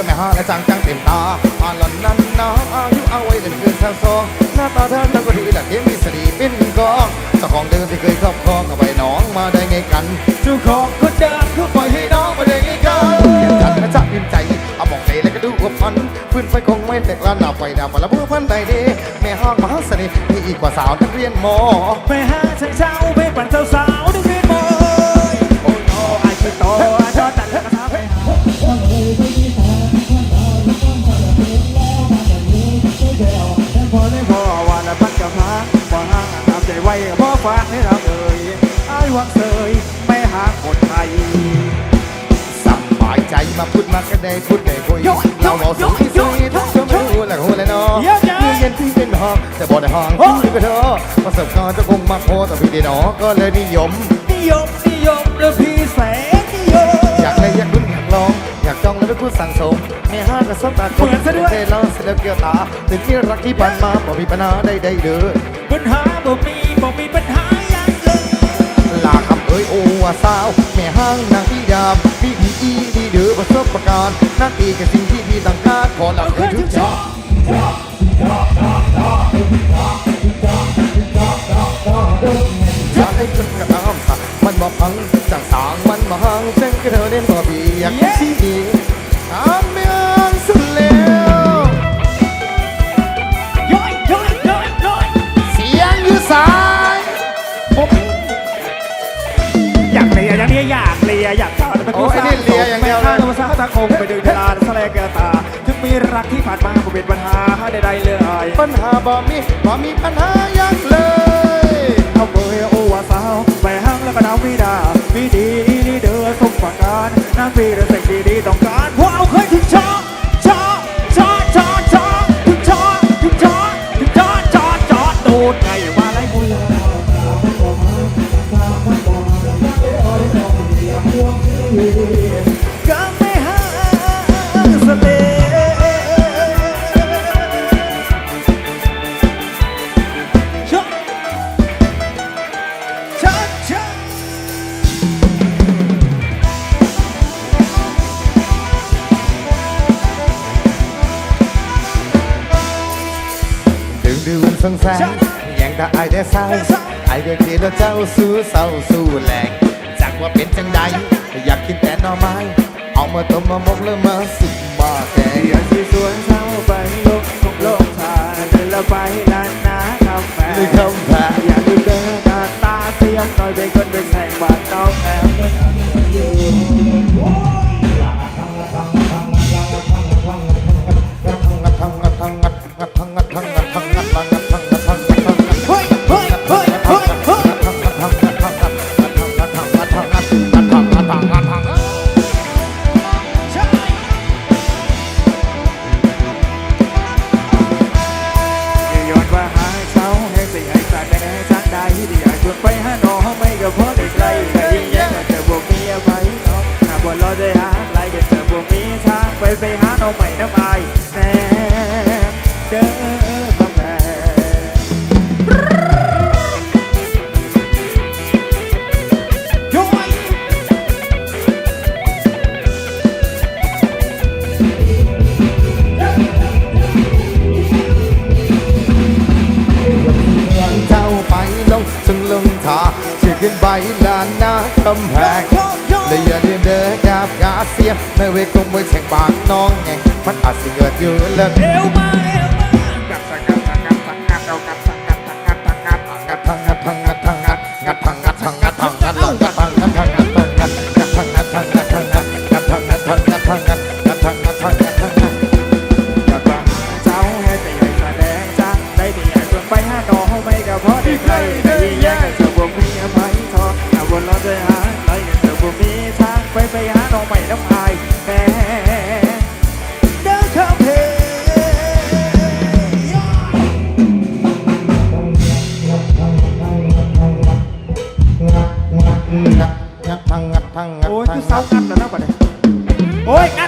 อแม่ฮอและจางจังเต็มตาอ่านหล่อนนั้นนาองอายุเอาไว้เล่นเกินทางซองหน้าตาเธอทั้งก็ดีและเกมมีสดีเป็นกองเจ้าของเดิมที่เคยครอบครองเอาไว้น้องมาได้ไงกันเจ้าของคนเดิมก็ปล่อยให้น้องมาได้ไงกันเห็นกันนะจ๊ะพิมใจเอาบอกใจแล้วก็ดูว่าพันฟื้นไฟคงไม่แตกลานหนาไฟดำมาแล้วผู้พันใดดีแม่ห้างมหาเสน่ห์มีอีกกว่าสาวนักเรียนมอไปหาชายเช้าไปปั่นสาวสาวๆดึงเรียนมยโอ้โนไอ้คือโตชอ ละพันกับพาพอห่างทำใจไว้พอฝากให้เราเอ่ยไอ้หวังเสยไม่หาคนไทยสบายใจมาพูดมาก็ได้พูดได้คุยโยเราเอาสูงที่สุดโยทุกคนไม่รู้แหละหัวเลยเนาะเยอะจังเมื่อเย็นที่เป็นห้องแต่บ่ได้ห้องที่ก็เธอประสบการณ์จะคงมาโพแต่พี่ได้หนอก็เลยนิยมนิยมนิยมแล้วพี่แสนนิยมอยากได้อยากลุ้นอยากลอง อยากจองแล้วไปพูดสั่งสมแม่ห้างก็สบตาคนเหมือนซะด้วย เทลองเสียเกี่ยวตาถึงที่รักที่ผ่านมาบ่มีปัญหาใดๆเด้อปัญหาบ่มีบ่มีปัญหาอย่างเลยลาคำเอ้ยโอ้ว่าสาวแม่ห้างนางพี่ดามพี่ดีอีดีเด้อประสบการณ์นักตีกับสิ่งที่พี่ต้องการขอหลับเธอทุกชาอยากให้จนกระทำสักมันบ่พังจังสางมันบ่หัง ยกชี้ดีตามเมืองสุดแล้วย้อยย้อยย้อยย้อยเสียงอยู่สายผมอยากเลียอย่างนี้อยากเลียอยากทานเป็นผู้สาวไม่ข้าตัวสาวตาคงไปดึงเวลาสลายกตาถึงมีรักที่ผ่านมาก็เป็นปัญหาใดๆเลยปัญหาบ่มีบ่มีปัญหาอยักเลยเอาเบยโอวาสาวไปห้างแล้วก็ดาววิดาวิดี อสมประการน้ำฟรีและสิ่งดีๆต้องการว้าวเคยถึงช้าช้าช้าช้าช้าถึงช้าถึงช้าถึงช้าช้าช้าโดนไงมาไล่มูล งดื่มสังสารยังถ้าอายได้เศร้าอายได้เกลียดเจ้าสู้เศร้าสู้แหลกจากว่าเป็นจังใดอยากกินแต่หน่อไม้ เอามาต้มมามกแล้วมาสุกมาแกงอยากที่สวนเศร้าไปลงคงลงทานเดินละไปลานนากาแฟหรือคำแพ้อ ไปไปหาน้องใหม่น้ำอายแน่เด้อคำแพย้อยเจ้าไปลงซึ่งลงทาชื่อขึ้นใบลานนาคำแพงเลยอย่าลืมเด้อกาบกาเสียไม่เวกง งบางน้องไงมันอาจสิเกิดอยู่เลิกเอวมา โอ้ยงัด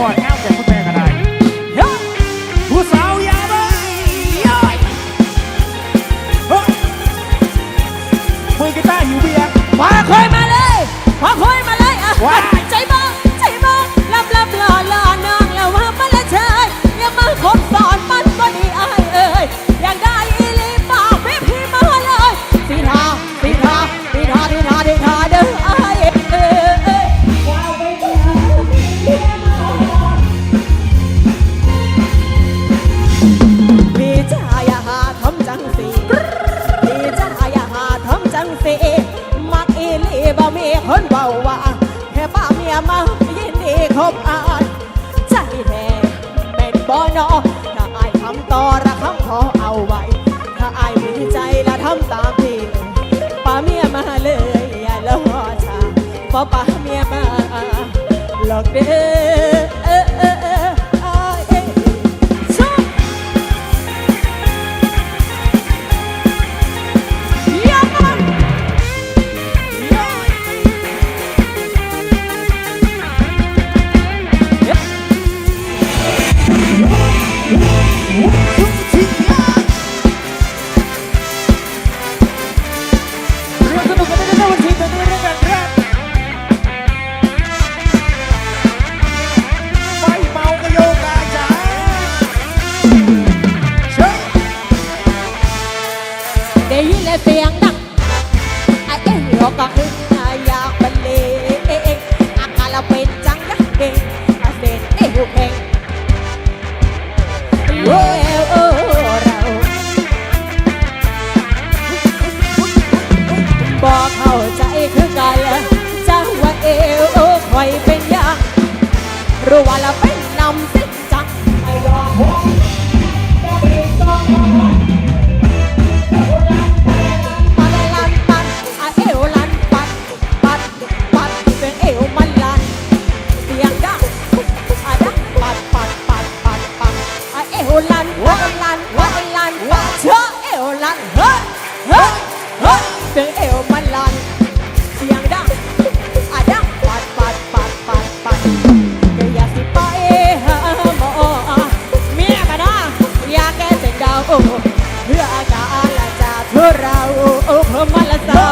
ปอดแก้วแต่คุณแม่ก็ได้ผู้สาวยาวเลยย่ยเฮ้ยกีตาร์อเบียร์มาคุยมาเลยมาคุยมาเลยอะ คบอาใจแน่เป็นบ่อนอถ้าอายทำต่อระคำขอเอาไว้ ถ้าอายมีใจละทำตามที่ป้าเมียมาเลยอย่าลอช้เพราะป้าเมียมาหลอกเด้อ โอ้เพื่ออาการละจาเอเราโอ้เพื่อมานละเศร้า